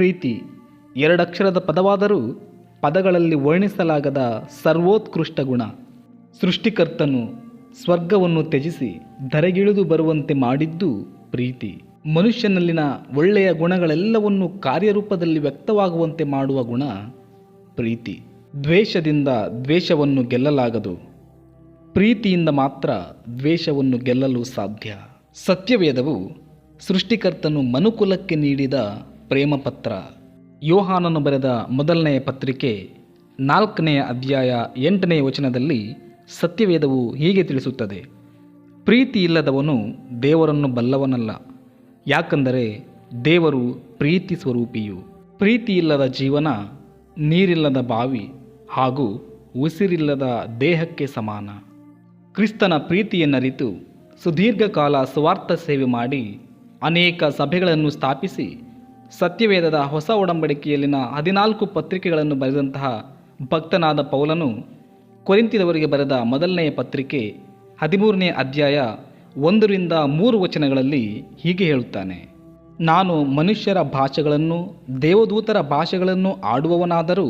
ಪ್ರೀತಿ ಎರಡಕ್ಷರದ ಪದವಾದರೂ ಪದಗಳಲ್ಲಿ ವರ್ಣಿಸಲಾಗದ ಸರ್ವೋತ್ಕೃಷ್ಟ ಗುಣ. ಸೃಷ್ಟಿಕರ್ತನು ಸ್ವರ್ಗವನ್ನು ತ್ಯಜಿಸಿ ಧರೆಗಿಳಿದು ಬರುವಂತೆ ಮಾಡಿದ್ದು ಪ್ರೀತಿ. ಮನುಷ್ಯನಲ್ಲಿನ ಒಳ್ಳೆಯ ಗುಣಗಳೆಲ್ಲವನ್ನು ಕಾರ್ಯರೂಪದಲ್ಲಿ ವ್ಯಕ್ತವಾಗುವಂತೆ ಮಾಡುವ ಗುಣ ಪ್ರೀತಿ. ದ್ವೇಷದಿಂದ ದ್ವೇಷವನ್ನು ಗೆಲ್ಲಲಾಗದು. ಪ್ರೀತಿಯಿಂದ ಮಾತ್ರ ದ್ವೇಷವನ್ನು ಗೆಲ್ಲಲು ಸಾಧ್ಯ. ಸತ್ಯವೇದವು ಸೃಷ್ಟಿಕರ್ತನು ಮನುಕುಲಕ್ಕೆ ನೀಡಿದ ಪ್ರೇಮಪತ್ರ. ಯೋಹಾನನು ಬರೆದ ಮೊದಲನೆಯ ಪತ್ರಿಕೆ ನಾಲ್ಕನೆಯ ಅಧ್ಯಾಯ ಎಂಟನೆಯ ವಚನದಲ್ಲಿ ಸತ್ಯವೇದವು ಹೀಗೆ ತಿಳಿಸುತ್ತದೆ. ಪ್ರೀತಿ ಇಲ್ಲದವನು ದೇವರನ್ನು ಬಲ್ಲವನಲ್ಲ, ಯಾಕಂದರೆ ದೇವರು ಪ್ರೀತಿ ಸ್ವರೂಪಿಯು. ಪ್ರೀತಿ ಇಲ್ಲದ ಜೀವನ ನೀರಿಲ್ಲದ ಬಾವಿ ಹಾಗೂ ಉಸಿರಿಲ್ಲದ ದೇಹಕ್ಕೆ ಸಮಾನ. ಕ್ರಿಸ್ತನ ಪ್ರೀತಿಯನ್ನರಿತು ಸುದೀರ್ಘಕಾಲ ಸ್ವಾರ್ಥ ಸೇವೆ ಮಾಡಿ ಅನೇಕ ಸಭೆಗಳನ್ನು ಸ್ಥಾಪಿಸಿ ಸತ್ಯವೇದದ ಹೊಸ ಒಡಂಬಡಿಕೆಯಲ್ಲಿನ ಹದಿನಾಲ್ಕು ಪತ್ರಿಕೆಗಳನ್ನು ಬರೆದಂತಹ ಭಕ್ತನಾದ ಪೌಲನು ಕೊರಿಂತಿದವರಿಗೆ ಬರೆದ ಮೊದಲನೆಯ ಪತ್ರಿಕೆ ಹದಿಮೂರನೇ ಅಧ್ಯಾಯ ಒಂದರಿಂದ ಮೂರು ವಚನಗಳಲ್ಲಿ ಹೀಗೆ ಹೇಳುತ್ತಾನೆ. ನಾನು ಮನುಷ್ಯರ ಭಾಷೆಗಳನ್ನು, ದೇವದೂತರ ಭಾಷೆಗಳನ್ನು ಆಡುವವನಾದರೂ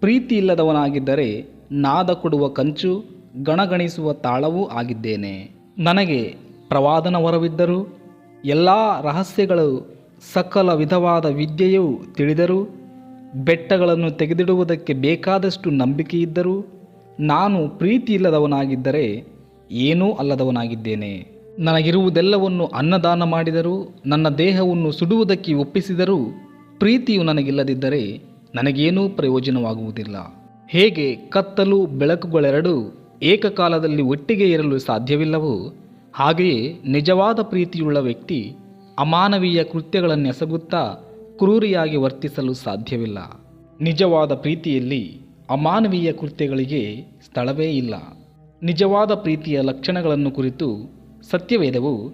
ಪ್ರೀತಿ ಇಲ್ಲದವನಾಗಿದ್ದರೆ ನಾದ ಕೊಡುವ ಕಂಚು, ಗಣಗಣಿಸುವ ತಾಳವೂ ಆಗಿದ್ದೇನೆ. ನನಗೆ ಪ್ರವಾದನ ವರವಿದ್ದರೂ ಎಲ್ಲ ರಹಸ್ಯಗಳು ಸಕಲ ವಿಧವಾದ ವಿದ್ಯೆಯೂ ತಿಳಿದರೂ, ಬೆಟ್ಟಗಳನ್ನು ತೆಗೆದಿಡುವುದಕ್ಕೆ ಬೇಕಾದಷ್ಟು ನಂಬಿಕೆಯಿದ್ದರೂ, ನಾನು ಪ್ರೀತಿ ಇಲ್ಲದವನಾಗಿದ್ದರೆ ಏನೂ ಅಲ್ಲದವನಾಗಿದ್ದೇನೆ. ನನಗಿರುವುದೆಲ್ಲವನ್ನು ಅನ್ನದಾನ ಮಾಡಿದರೂ, ನನ್ನ ದೇಹವನ್ನು ಸುಡುವುದಕ್ಕೆ ಒಪ್ಪಿಸಿದರೂ, ಪ್ರೀತಿಯು ನನಗಿಲ್ಲದಿದ್ದರೆ ನನಗೇನೂ ಪ್ರಯೋಜನವಾಗುವುದಿಲ್ಲ. ಹೇಗೆ ಕತ್ತಲು ಬೆಳಕುಗಳೆರಡೂ ಏಕಕಾಲದಲ್ಲಿ ಒಟ್ಟಿಗೆ ಇರಲು ಸಾಧ್ಯವಿಲ್ಲವೋ, ಹಾಗೆಯೇ ನಿಜವಾದ ಪ್ರೀತಿಯುಳ್ಳ ವ್ಯಕ್ತಿ ಅಮಾನವೀಯ ಕೃತ್ಯಗಳನ್ನೆಸಗುತ್ತಾ ಕ್ರೂರಿಯಾಗಿ ವರ್ತಿಸಲು ಸಾಧ್ಯವಿಲ್ಲ. ನಿಜವಾದ ಪ್ರೀತಿಯಲ್ಲಿ ಅಮಾನವೀಯ ಕೃತ್ಯಗಳಿಗೆ ಸ್ಥಳವೇ ಇಲ್ಲ. ನಿಜವಾದ ಪ್ರೀತಿಯ ಲಕ್ಷಣಗಳನ್ನು ಕುರಿತು ಸತ್ಯವೇದವು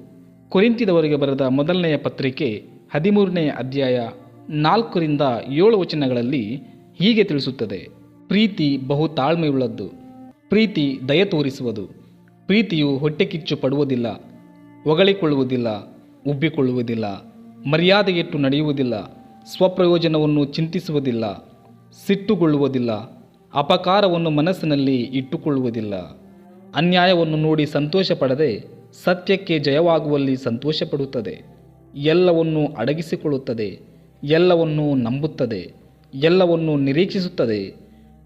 ಕೊರಿಂತಿದವರಿಗೆ ಬರೆದ ಮೊದಲನೆಯ ಪತ್ರಿಕೆ ಹದಿಮೂರನೆಯ ಅಧ್ಯಾಯ ನಾಲ್ಕರಿಂದ ಏಳು ವಚನಗಳಲ್ಲಿ ಹೀಗೆ ತಿಳಿಸುತ್ತದೆ. ಪ್ರೀತಿ ಬಹು ತಾಳ್ಮೆಯುಳ್ಳದ್ದು. ಪ್ರೀತಿ ದಯ ತೋರಿಸುವುದು. ಪ್ರೀತಿಯು ಹೊಟ್ಟೆಕಿಚ್ಚು ಪಡುವುದಿಲ್ಲ, ಹೊಗಳಿಕೊಳ್ಳುವುದಿಲ್ಲ ಉಬ್ಬಿಕೊಳ್ಳುವುದಿಲ್ಲ ಮರ್ಯಾದೆಯಿಟ್ಟು ನಡೆಯುವುದಿಲ್ಲ, ಸ್ವಪ್ರಯೋಜನವನ್ನು ಚಿಂತಿಸುವುದಿಲ್ಲ, ಸಿಟ್ಟುಗೊಳ್ಳುವುದಿಲ್ಲ, ಅಪಕಾರವನ್ನು ಮನಸ್ಸಿನಲ್ಲಿ ಇಟ್ಟುಕೊಳ್ಳುವುದಿಲ್ಲ. ಅನ್ಯಾಯವನ್ನು ನೋಡಿ ಸಂತೋಷ ಪಡದೆ ಸತ್ಯಕ್ಕೆ ಜಯವಾಗುವಲ್ಲಿ ಸಂತೋಷಪಡುತ್ತದೆ. ಎಲ್ಲವನ್ನು ಅಡಗಿಸಿಕೊಳ್ಳುತ್ತದೆ, ಎಲ್ಲವನ್ನು ನಂಬುತ್ತದೆ, ಎಲ್ಲವನ್ನೂ ನಿರೀಕ್ಷಿಸುತ್ತದೆ,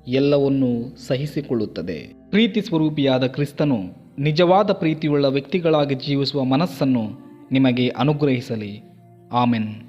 ಎಲ್ಲವನ್ನೂ ಸಹಿಸಿಕೊಳ್ಳುತ್ತದೆ. ಪ್ರೀತಿ ಸ್ವರೂಪಿಯಾದ ಕ್ರಿಸ್ತನು ನಿಜವಾದ ಪ್ರೀತಿಯುಳ್ಳ ವ್ಯಕ್ತಿಗಳಾಗಿ ಜೀವಿಸುವ ಮನಸ್ಸನ್ನು ನಿಮಗೆ ಅನುಗ್ರಹಿಸಲಿ. ಆಮೆನ್.